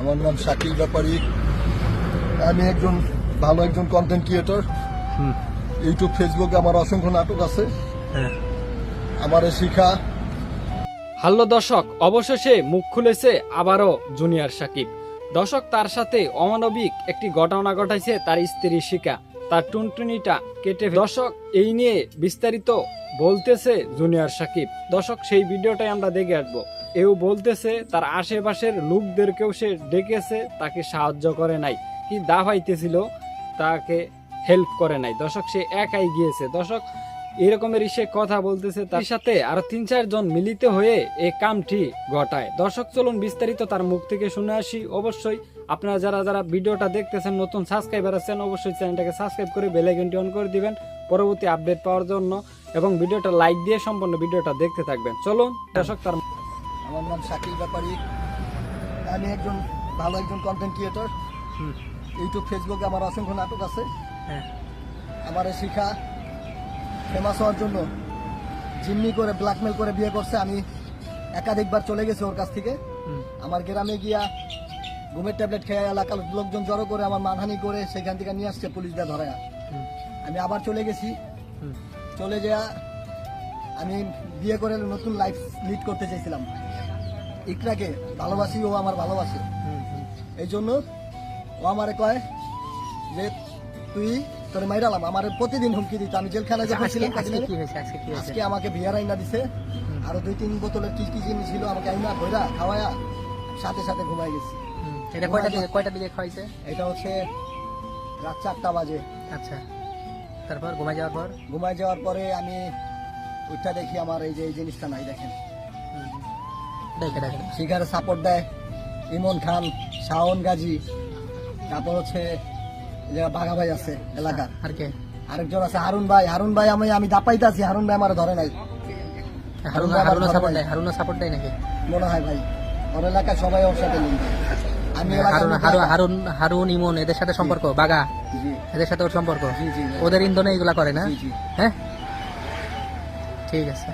আমার নাম শাকিল ব্যাপারী। আমি একজন ভালো একজন কন্টেন্ট ক্রিয়েটর ইউটিউব ফেসবুকে আমার অসংখ্য নাটক আছে। হ্যাঁ। আমার শিখা। হ্যালো দর্শক অবশেষে মুখ খুলেছে আবারও জুনিয়র সাকিব দর্শক তার সাথে অমানবিক একটি ঘটনা ঘটাইছে তার স্ত্রী শিখা। তার টুনটুনিটা কেটে দর্শক এই নিয়ে বিস্তারিত বলতেছে জুনিয়র সাকিব দর্শক সেই ভিডিওটাই আমরা দেখে আসব। এও বলতেছে, তার আশেপাশের লোকদেরকেও সে ডেকেছে, তাকে সাহায্য করে নাই। কি দাফাইতেছিল তাকে হেল্প করে নাই। দর্শক, সে একাই গিয়েছে। দর্শক এরকমের সে কথা বলতেছে, তার সাথে আরও তিন চারজন মিলিত হয়ে এই কামটি ঘটায়। দর্শক, চলুন বিস্তারিত তার মুখ থেকে শুনে আসি। অবশ্যই আপনারা যারা যারা ভিডিওটা দেখতেছেন, নতুন সাবস্ক্রাইবার আছেন, অবশ্যই চ্যানেলটাকে সাবস্ক্রাইব করে বেল আইকনটি অন করে দিবেন পরবর্তী আপডেট পাওয়ার জন্য এবং ভিডিওটা লাইক দিয়ে সম্পূর্ণ ভিডিওটা দেখতে থাকবেন। চলুন, দর্শক, তার আমার নাম শাকিল ব্যাপারী। আমি একজন ভালো একজন কন্টেন্ট ক্রিয়েটর ইউটিউব ফেসবুকে আমার অসংখ্য নাটক আছে। হ্যাঁ। আমার শিখা ফেমাস হওয়ার জন্য জিম্মি করে ব্ল্যাকমেল করে বিয়ে করছে। আমি একাধিকবার চলে গেছি ওর কাছ থেকে। আমার গ্রামে গিয়া ঘুমের ট্যাবলেট খেয়ে এলাকার লোকজন জড়ো করে আমার মানহানি করে সেখান থেকে নিয়ে আসছে পুলিশরা ধরে আমি আবার চলে গেছি। চলে যাওয়া আমি বিয়ে করে নতুন লাইফ লিড করতে চাইছিলাম। ইকরাকে ভালোবাসি ও আমার ভালোবাসে। এই জন্য ও আমারে কয় যে তুই তোর মাইরালাম আমার প্রতিদিন হুমকি দিত। আমি জেলখানায় যখন ছিলাম আজকে আমাকে বিয়ার আইনা দিছে। আরও দুই তিন বোতলের কি কি জিনিস ছিল আমাকে আইনা ভৈরা খাওয়ায়া সাথে সাথে ঘুমাই গেছি। এটা কয়টা দিকে কয়টা দিকে খাওয়াইছে? এটা হচ্ছে রাত চারটা বাজে। আচ্ছা। তারপর ঘুমাই যাওয়ার পর? ঘুমাই যাওয়ার পরে আমি ওইটা দেখি আমার এই যে এই জিনিসটা নাই দেখেন। শিখারে সাপোর্ট দেয় ইমন খান শাওন গাজী তারপর হচ্ছে বাঘা ভাই আছে এলাকার। আর কে? আরেকজন আছে হারুন ভাই। হারুন ভাই আমি আমি দাপাইতে আছি হারুন ভাই আমার ধরে নাই। হারুন ঘর সাপোর্ট। দেয় হারুনও সাপোর্ট দেয় নাকি? মনে হয় ভাই। ওর সবাই ওর সাথে লিঙ্ক আমি হারুন হারুন হারুন হারুন ইমন এদের সাথে সম্পর্ক? বাগা এদের সাথে ওর সম্পর্ক? ওদের ইন্ধনে এগুলা করে না? হ্যাঁ? ঠিক আছে